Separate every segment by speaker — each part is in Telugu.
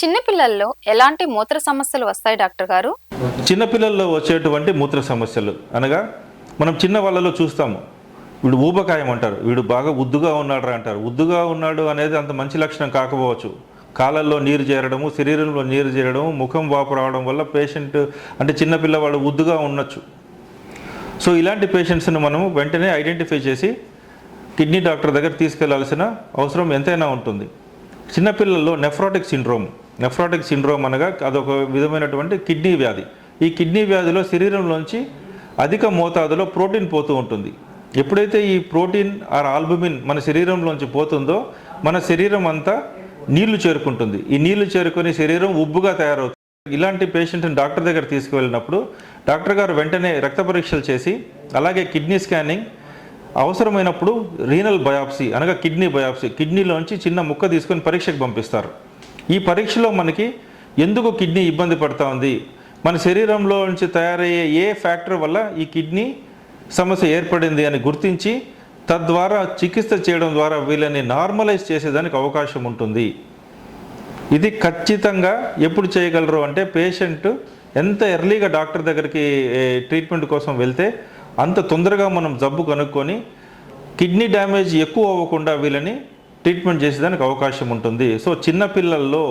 Speaker 1: చిన్నపిల్లల్లో ఎలాంటి మూత్ర సమస్యలు వస్తాయి డాక్టర్ గారు?
Speaker 2: చిన్నపిల్లల్లో వచ్చేటువంటి మూత్ర సమస్యలు అనగా మనం చిన్న వాళ్ళలో చూస్తాము. వీడు ఊబకాయం అంటారు. వీడు బాగా ఉద్దుగా ఉన్నాడు అంటారు. ఉద్దుగా ఉన్నాడు అనేది అంత మంచి లక్షణం కాకపోవచ్చు. కాళ్ళల్లో నీరు చేరడము శరీరంలో నీరు చేరడము ముఖం వాపు రావడం వల్ల పేషెంట్ అంటే చిన్నపిల్లవాడు ఉద్దుగా ఉండొచ్చు. సో ఇలాంటి పేషెంట్స్ని మనము వెంటనే ఐడెంటిఫై చేసి కిడ్నీ డాక్టర్ దగ్గర తీసుకెళ్ళాల్సిన అవసరం ఎంతైనా ఉంటుంది. చిన్నపిల్లల్లో నెఫ్రాటిక్ సిండ్రోమ్. నెఫ్రాటిక్ సిండ్రోమ్ అనగా అదొక విధమైనటువంటి కిడ్నీ వ్యాధి. ఈ కిడ్నీ వ్యాధిలో శరీరంలోంచి అధిక మోతాదులో ప్రోటీన్ పోతూ ఉంటుంది. ఎప్పుడైతే ఈ ప్రోటీన్ ఆర్ ఆల్బుమిన్ మన శరీరంలోంచి పోతుందో మన శరీరం అంతా నీళ్ళు చేరుకుంటుంది. ఈ నీళ్ళు చేరుకొని శరీరం ఉబ్బుగా తయారవుతుంది. ఇలాంటి పేషెంట్ని డాక్టర్ దగ్గర తీసుకువెళ్ళినప్పుడు డాక్టర్ గారు వెంటనే రక్త పరీక్షలు చేసి అలాగే కిడ్నీ స్కానింగ్ అవసరమైనప్పుడు రీనల్ బయాప్సీ అనగా కిడ్నీ బయాప్సీ కిడ్నీలోంచి చిన్న ముక్క తీసుకొని పరీక్షకు పంపిస్తారు. ఈ పరీక్షలో మనకి ఎందుకు కిడ్నీ ఇబ్బంది పడుతూ ఉంది? మన శరీరంలో నుంచి తయారయ్యే ఏ ఫ్యాక్టర్ వల్ల ఈ కిడ్నీ సమస్య ఏర్పడింది అని గుర్తించి తద్వారా చికిత్స చేయడం ద్వారా వీళ్ళని నార్మలైజ్ చేసేదానికి అవకాశం ఉంటుంది. ఇది ఖచ్చితంగా ఎప్పుడు చేయగలరు అంటే పేషెంట్ ఎంత ఎర్లీగా డాక్టర్ దగ్గరికి ట్రీట్మెంట్ కోసం వెళ్తే అంత తొందరగా మనం జబ్బు కనుక్కొని కిడ్నీ డ్యామేజ్ ఎక్కువ అవ్వకుండా వీళ్ళని ట్రీట్మెంట్ చేసేదానికి అవకాశం ఉంటుంది. సో చిన్న పిల్లల్లో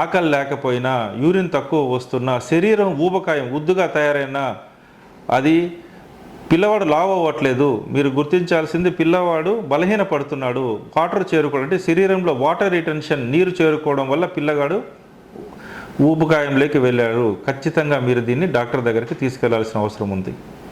Speaker 2: ఆకలి లేకపోయినా యూరిన్ తక్కువ వస్తున్నా శరీరం ఊబకాయం ఉద్దుగా తయారైనా అది పిల్లవాడు లావ్ అవ్వట్లేదు. మీరు గుర్తించాల్సింది పిల్లవాడు బలహీన పడుతున్నాడు వాటర్ చేరుకోవడం అంటే శరీరంలో వాటర్ రిటెన్షన్ నీరు చేరుకోవడం వల్ల పిల్లగాడు ఊబకాయంలోకి వెళ్ళారు. ఖచ్చితంగా మీరు దీన్ని డాక్టర్ దగ్గరికి తీసుకెళ్ళాల్సిన అవసరం ఉంది.